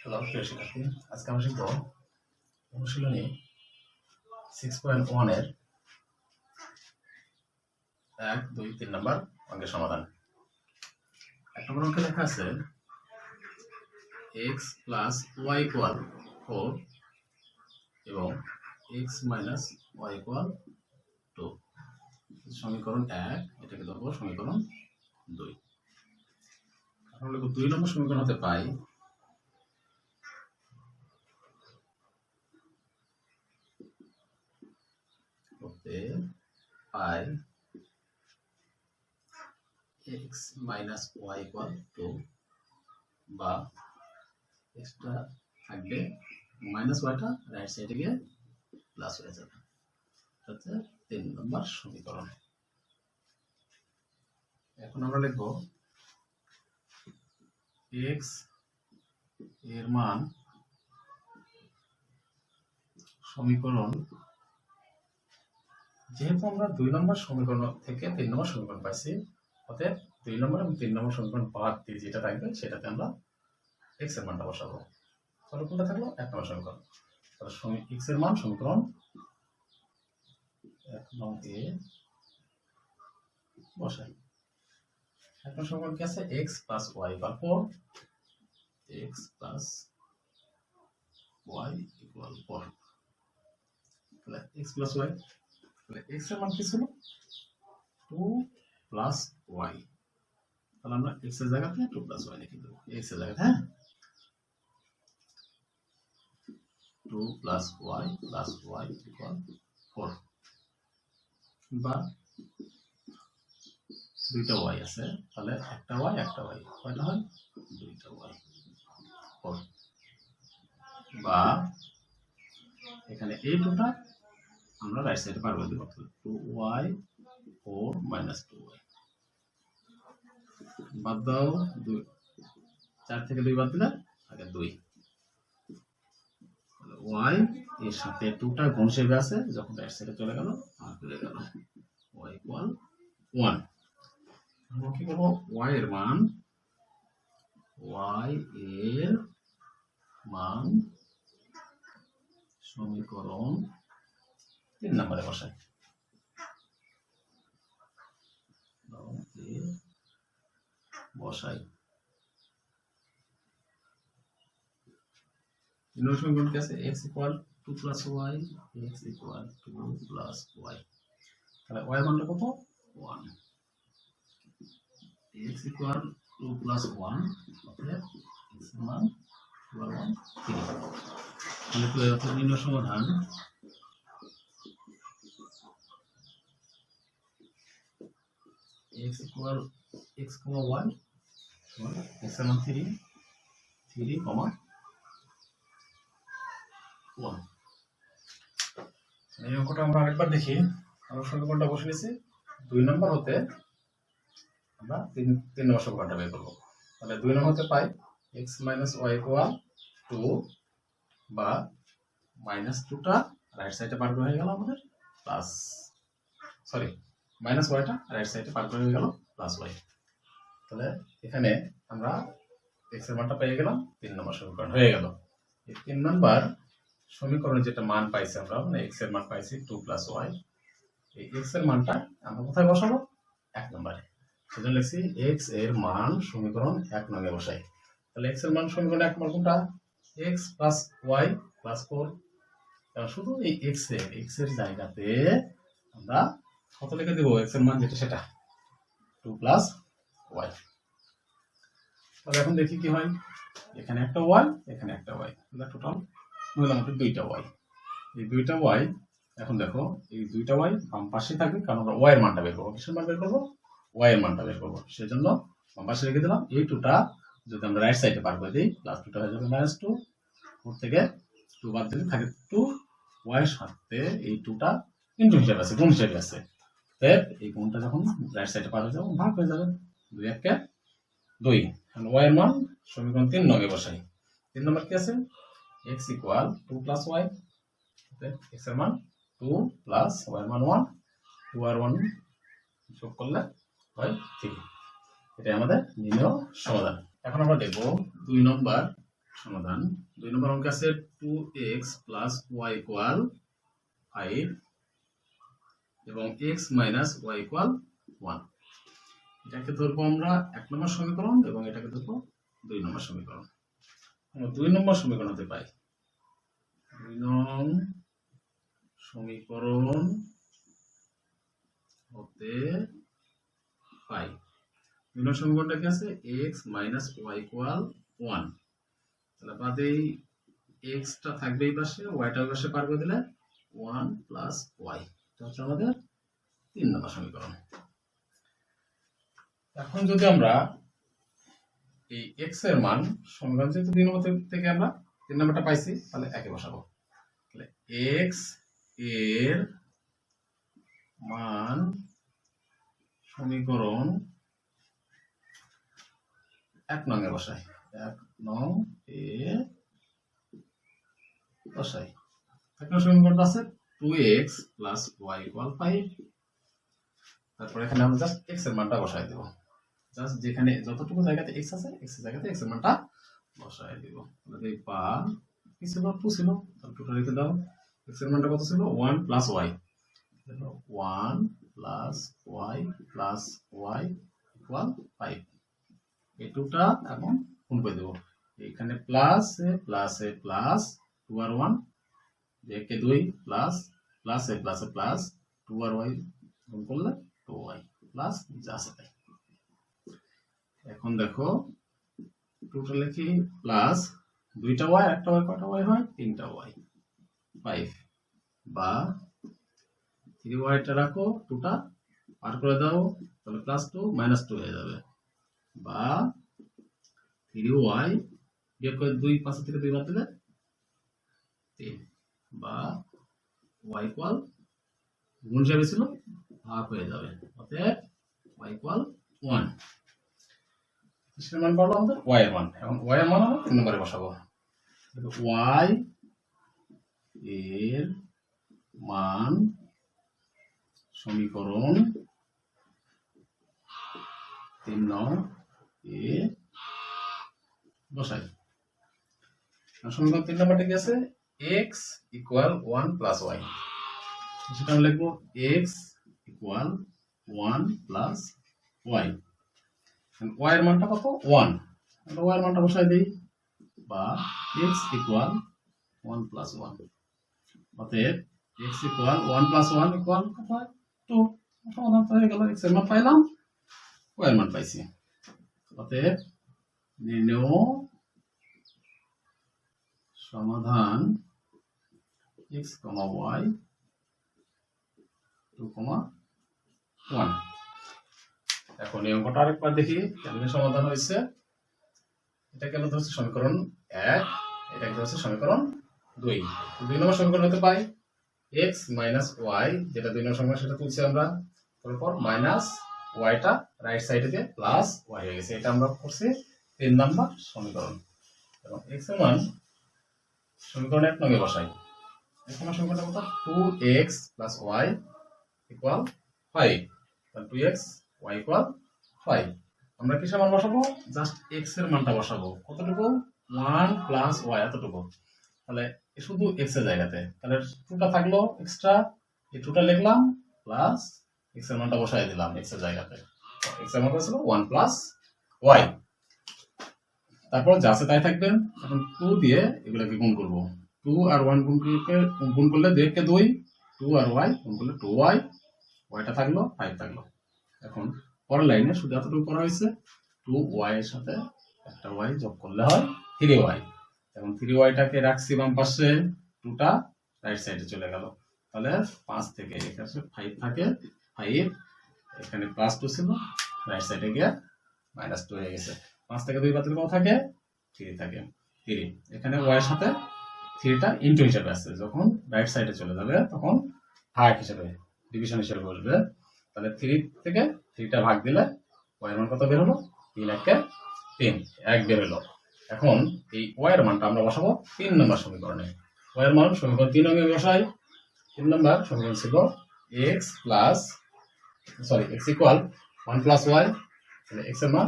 Hello প্রিয় শিক্ষার্থী আজকে আমরা শিখব অনুশীলনী সিক্স পয়েন্ট ওয়ানের এক, দুই, তিন নম্বর অঙ্কের সমাধান। এক নম্বর অঙ্কে লেখা আছে x plus y equal four এবং x minus y equal two সমীকরণ এক, এটাকে ধরবো সমীকরণ দুই। লিখব দুই নম্বর সমীকরণ হতে পাই হতে পাই x minus y equal to বা এক্সটা থাকবে মাইনাস ওয়াইটা রাইট সাইডে গিয়ে প্লাস হয়ে যাবে। হচ্ছে তিন নম্বর সমীকরণ। এখন আমরা লিখব এক্সের মান সমীকরণ। যেহেতু আমরা দুই নম্বর সমীকরণ থেকে তিন নম্বর সমীকরণ পাইছি অতএব দুই নম্বর এবং তিন নম্বর সমীকরণ বাদ দিয়ে যেটা থাকবে, সেটাতে আমরা এক্সের মানটা বসাবো। তাহলে কোনটা থাকল? এক নম্বর সমীকরণ। তাহলে এক্সের মান সমীকরণ এক নং এ বসাই। এক নম্বর সমীকরণ কি আছে? এক্স প্লাস ওয়াই বা four x plus y equal four তাহলে এক্স প্লাস ওয়াই তাহলে এক্সের মান কি ছিল? টু প্লাস ওয়াই তাহলে আমরা এক্সের জায়গাতে টু প্লাস ওয়াই লিখে দেবো এক্সের জায়গাতে হ্যাঁ two plus y plus y equal four বা দুইটা ওয়াই আছে, তাহলে একটা ওয়াই একটা ওয়াই কয়টা হয়? দুইটা ওয়াই ফোর বা এখানে এই টুটা আমরা রাইট সাইডে পার করে দেবো two y four minus two বাদ দাও, দুই। চার থেকে দুই বাদ দিলে আগে দুই। ওয়াই, এর সাথে টুটা গুণ হিসেবে আছে, যখন রাইট সাইডে চলে গেল, আর চলে গেল ওয়াই ইকুয়াল ওয়ান আমরা কি করব? ওয়াই এর মান, ওয়াই এর মান সমীকরণ তিন নম্বরে বসাই। বসাই। কি আছে ইকুয়াল প্লাস ইকুয়াল প্লাস তাহলে কত? ইকুয়াল প্লাস অতএব এর মান তাহলে তো নির্ণয় সমাধান। x equal x comma 1 মান 3 3 comma 1 এই অঙ্কটা আমরা আরেকবার দেখি। আমরা সমীকরণটা বসে নিয়েছি দুই নম্বর হতে আমরা তিন তিন নম্বর সমীকরণটা বের করব। তাহলে দুই নম্বর হতে পাই x minus y equal two বা মাইনাস টুটা রাইট সাইডে পার হয়ে গেল আমাদের প্লাস সরি মাইনাস ওয়াইটা রাইট সাইডে পার হয়ে গেল প্লাস ওয়াই তাহলে এখানে আমরা এক্সের মানটা পেয়ে গেলাম, তিন নম্বর সমীকরণ হয়ে গেল। এই তিন নম্বর সমীকরণে যেটা মান পাইছি আমরা মানে এক্সের মান পাইছি টু প্লাস ওয়াই এই এক্সের মানটা আমরা কোথায় বসাবো? এক নম্বরে। সেজন্য লিখছি এক্সের মান সমীকরণ এক নঙ্গে বসাই। তাহলে এক্সের মান সমীকরণ এক নম্বর কোনটা? X plus y plus four শুধু এই এক্সের এক্সের জায়গাতে আমরা কত লিখে দেবো? এক্সের মান যেটা সেটা। টু প্লাস ওয়াই তাহলে এখন দেখি কি হয়। এখানে একটা ওয়াই এখানে একটা ওয়াই টোটাল মোটামুটি দুইটা ওয়াই এই দুইটা ওয়াই এখন দেখো, এই দুইটা ওয়াই বাম পাশে থাকবে, কারণ আমরা ওয়াই এর মানটা বের করব। কিসের মান বের করব? ওয়াই এর মানটা বের করব। সেই জন্য বাম পাশে রেখে দিলাম, এই টুটা যদি আমরা রাইট সাইডে পার করে দিই প্লাস টুটা হয়ে যাবে মাইনাস টু ফোর থেকে টু বাদ দিলে থাকে টু ওয়াই সাথে এই টুটা ইন্টু হিসাবে আছে, গুণ হিসাবে আছে। এই গুণটা যখন রাইট সাইডে পার হয়ে যাবে, ভাগ হয়ে যাবে। দুই একে দুই। ওয়াই এর মান সমীকরণ তিন নগে বসাই। তিন নম্বর কি আছে? X equal two plus y এক্সের মান টু প্লাস ওয়াই মান ওয়ান টু আর ওয়ান যোগ করলে হয় থ্রি এটাই আমাদের নির্ণয় সমাধান। এখন আমরা দেখব দুই নম্বর সমাধান। দুই নম্বর অঙ্ক আছে two x plus y equal five এবং x minus y equal one এটাকে ধরবো আমরা এক নম্বর সমীকরণ এবং এটাকে ধরবো দুই নম্বর সমীকরণ। আমরা দুই নম্বর সমীকরণ হতে পাই দুই নং সমীকরণ হতে পাই। দুই নম্বর সমীকরণটা কি আছে? X minus y equal one তাহলে বাদে এই এক্সটা থাকবে এই পাশে ওয়াইটা ওই পাশে পার করে দিলে ওয়ান প্লাস ওয়াই এটা হচ্ছে আমাদের তিন নম্বর সমীকরণ। এখন যদি আমরা এই এক্সের মান সমীকরণ যেহেতু থেকে- থেকে আমরা তিন নম্বরটা পাইছি, তাহলে একে বসাবো। তাহলে এক্সের মান সমীকরণ এক নং এ বসাই। এক নং এ বসাই। এক নং সমীকরণটা আছে two x plus y equal five তারপরে এখানে আমরা জাস্ট এক্সের মানটা বসাই দেবো। জাস্ট যেখানে যতটুকু জায়গাতে এক্স আছে এক্স জায়গাতে এক্স মানটা বসাই দিব। তাহলে পা কি ছিল? টু ছিল। তাহলে টুটা রেখে দাও। এক্স মানটা কত ছিল? One plus y. One plus y plus y equal five এই টুটা এখন গুণ করে দেবো। এখানে plus a plus a plus two R one একে দুই plus plus a plus a plus two R y গুণ করলে টু ওয়াই প্লাস যা আছে তাই। এখন দেখো টোটাল লিখি প্লাস দুইটা ওয়াই একটা ওয়াই কটা ওয়াই হয়? তিনটা ওয়াই ফাইভ বা থ্রি ওয়াইটা রাখো টুটা পার করে দাও, তাহলে প্লাস টু মাইনাস টু হয়ে যাবে। বা থ্রি ওয়াই বিয়োগ করে দুই পাশে থেকে দুই বাদ দিলে তিন। বা ওয়াই ইকুয়াল গুণ হিসাবে ছিল, ভাগ হয়ে যাবে। অতএব ওয়াই ইকুয়াল ওয়ান কিসের মান পাবো আমাদের? ওয়াই এর মান। এখন ওয়াই এর মান আমরা তিন নম্বরে বসাবো। ওয়াই এর মান সমীকরণ তিন নং এ বসাই সমীকরণ তিন নম্বরটা কি আছে? X equal one plus y সেটা আমরা লিখব x equal one plus y y এর মানটা কত? ওয়ান আমরা ওয়াই এর মানটা বসাই দিই। বা x equal one plus one অতএব x equal one plus one equal কত হয়? টু সমাধান হয়ে গেল এক্সের মান পাইলাম ওয়াই এর মান পাইছি। অতএব নির্ণয় সমাধান x comma y two comma one এখন এই অঙ্কটা আরেকবার দেখি, কেমন সমাধান হয়েছে। এটাকে আমরা ধরছি? সমীকরণ এক এটাকে ধরছি? সমীকরণ দুই। দুই নম্বর সমীকরণ হতে পাই এক্স মাইনাস ওয়াই যেটা দুই নম্বর সমীকরণ, সেটা তুলছি আমরা। তারপর মাইনাস ওয়াইটা রাইট সাইডে দিয়ে প্লাস ওয়াই হয়ে গেছে। এটা আমরা করছি তিন নম্বর সমীকরণ। এবং এক্সের মান সমীকরণ এক নঙ্গে বসাই। নম্বর সমীকরণটা কত? Two x plus y equal five two x y equal five আমরা কিসের মান বসাবো? জাস্ট এক্সের মানটা বসাবো। কতটুকু? ওয়ান প্লাস ওয়াই এতটুকু। তাহলে শুধু এক্সের জায়গাতে। তাহলে টুটা থাকল এক্সট্রা এই টুটা লিখলাম প্লাস এক্সের মানটা বসাই দিলাম এক্সের জায়গাতে। এক্সের মানটা ছিল ওয়ান প্লাস ওয়াই তারপর যা আছে তাই থাকবে। এখন টু দিয়ে এগুলোকে গুণ করব। টু আর ওয়ান গুণ গুণ করলে দুইকে দুই। টু আর ওয়াই গুণ করলে টু ওয়াই ওয়াইটা থাকল ফাইভ থাকল। এখন পরের লাইনে শুধু এতটুকু করা হয়েছে টু ওয়াই এর সাথে একটা ওয়াই যোগ করলে হয় থ্রি ওয়াই এবং থ্রি ওয়াইটাকে রাখছি বাম পাশে টুটা রাইট সাইডে চলে গেল। তাহলে পাঁচ থেকে এখানে ফাইভ থাকে ফাইভ এখানে প্লাস টু ছিল রাইট সাইডে গিয়ে মাইনাস টু হয়ে গেছে। পাঁচ থেকে দুই বাতিল কত থাকে? থ্রি থাকে। থ্রি এখানে ওয়াই সাথে থ্রিটা ইন্টু হিসেবে আসছে যখন রাইট সাইডে চলে যাবে, তখন ভাগ হিসেবে ডিভিশন হিসেবে বসবে। তাহলে থ্রি থেকে থ্রিটা ভাগ দিলে ওয়াই মান কত বের হলো? তিন একে তিন, এক বের হলো। এখন এই ওয়াই এর মানটা আমরা বসাবো তিন নম্বর সমীকরণে। ওয়াই এর মান সমীকরণ তিন নম্বর বসাই। তিন নম্বর সমীকরণ ছিল x plus sorry x equal one plus y তাহলে এক্সের মান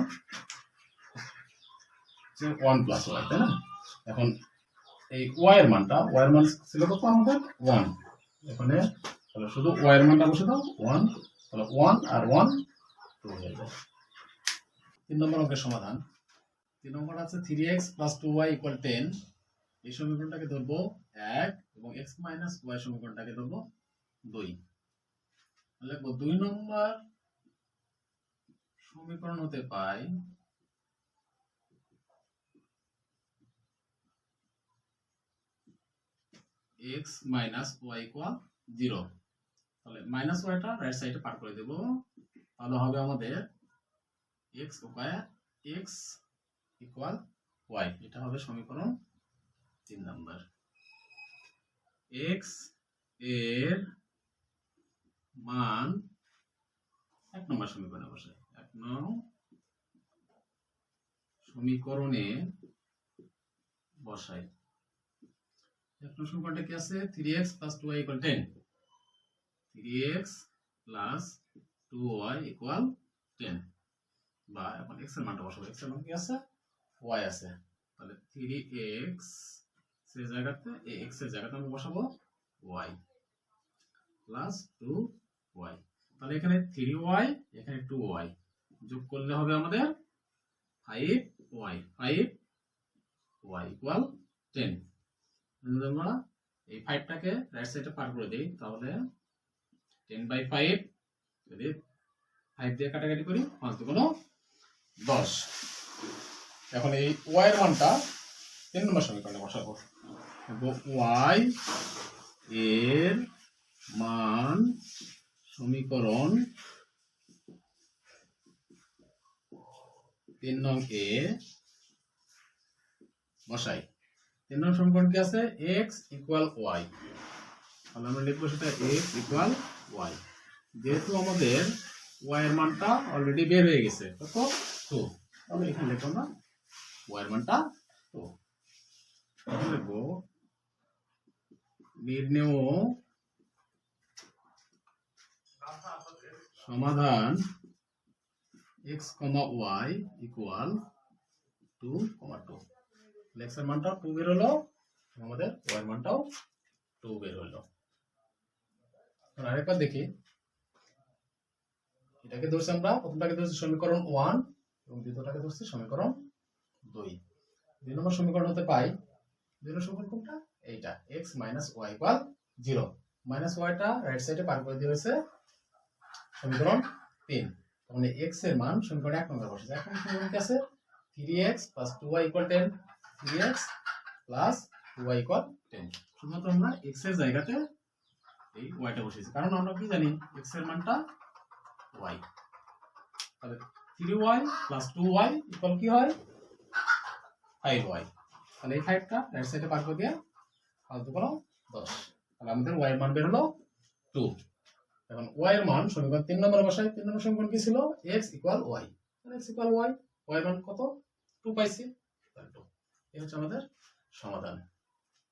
ওয়ান প্লাস ওয়াই তাই না? এখন এই ওয়াই মানটা ওয়াই মান ছিল কত আমাদের? ওয়ান এখানে তাহলে শুধু ওয়াই এর মানটা বসে দাও ওয়ান তাহলে ওয়ান আর ওয়ান টু হয়ে যায় তিন নম্বর অঙ্কের সমাধান। তিন নম্বর আছে three x plus two y equal ten এই সমীকরণটাকে এক এবং এক্স মাইনাস ওয়াই সমীকরণটাকে দুই। লিখব দুই নম্বর সমীকরণ হতে পাই x minus y equal zero তাহলে মাইনাস ওয়াইটা রাইট সাইডে পার করে দেব। তাহলে হবে আমাদের x square x equal y এটা হবে সমীকরণ তিন নাম্বার। এক্সের মান এক নম্বর সমীকরণে বসে। এক নং সমীকরণে বসাই। এক নং সমীকরণটা কি আছে? Three x plus two y ten three x plus two y equal ten বা এখন এক্সের মানটা বসাবো। এক্সের মান কি আছে? ওয়াই আছে। তাহলে থ্রি এক্স সেই জায়গাতে এক্সের জায়গাতে আমি বসাবো ওয়াই প্লাস টু ওয়াই তাহলে এখানে থ্রি ওয়াই এখানে টু ওয়াই যোগ করলে হবে আমাদের five y five y equal ten আমরা এই ফাইভটাকে রাইট সাইডে পার করে দিই, তাহলে টেন বাই ফাইভ যদি ফাইভ দিয়ে কাটাকাটি করি, পাঁচ দুগুণ দশ। এখন এই ওয়াই এর মানটা তিন নম্বর সমীকরণে বসাবো। ওয়াই এর মান সমীকরণ তিন নং এ বসাই। তিন নং সমীকরণ কি আছে? এক্স ইকুয়াল ওয়াই তাহলে আমরা লিখব সেটা এক্স ইকুয়াল ওয়াই যেহেতু আমাদের ওয়াই এর মানটা অলরেডি বের হয়ে গেছে কত টু তাহলে এখানে লিখব না ওয়াই এর মানটা টু লিখব নির্ণেয় সমাধান x comma y equal two comma two এক্সের মানটা টু বের হলো, আমাদের ওয়াই মানটাও টু বের হলো। এখন আরেকবার দেখি। এটাকে ধরছি আমরা, প্রথমটাকে ধরছি সমীকরণ ওয়ান এবং দ্বিতীয়টাকে ধরছি সমীকরণ দুই। দুই নম্বর সমীকরণ হতে পাই। দুই নম্বর সমীকরণ কোনটা? এইটা। X minus y equal zero minus ওয়াইটা right সাইডে পার করে দিয়ে হয়েছে সমীকরণ তিন। তার মানে এক্সের মান সমীকরণ এক নম্বর বসে এক নম্বর সমীকরণ কি আছে? Three x plus two y equal ten three x plus two y equal ten শুধুমাত্র আমরা এক্সের জায়গাতে এই ওয়াইটা বসিয়েছি। কারণ আমরা কি জানি এক্সের মানটা ওয়াই তাহলে three y plus two y equal কি হয়? ফাইভ ওয়াই তাহলে এই ফাইভটা রাইট সাইডে পার করে দিয়ে ফালতু কোনো দশ। তাহলে আমাদের ওয়াই মান বের হলো টু এখন ওয়াই এর মান সমীকরণ তিন নম্বর বসাই, তিন নম্বর সমীকরণ কি ছিল? X equal y x equal y y মান কত? টু পাইছি। টু এই হচ্ছে আমাদের সমাধান।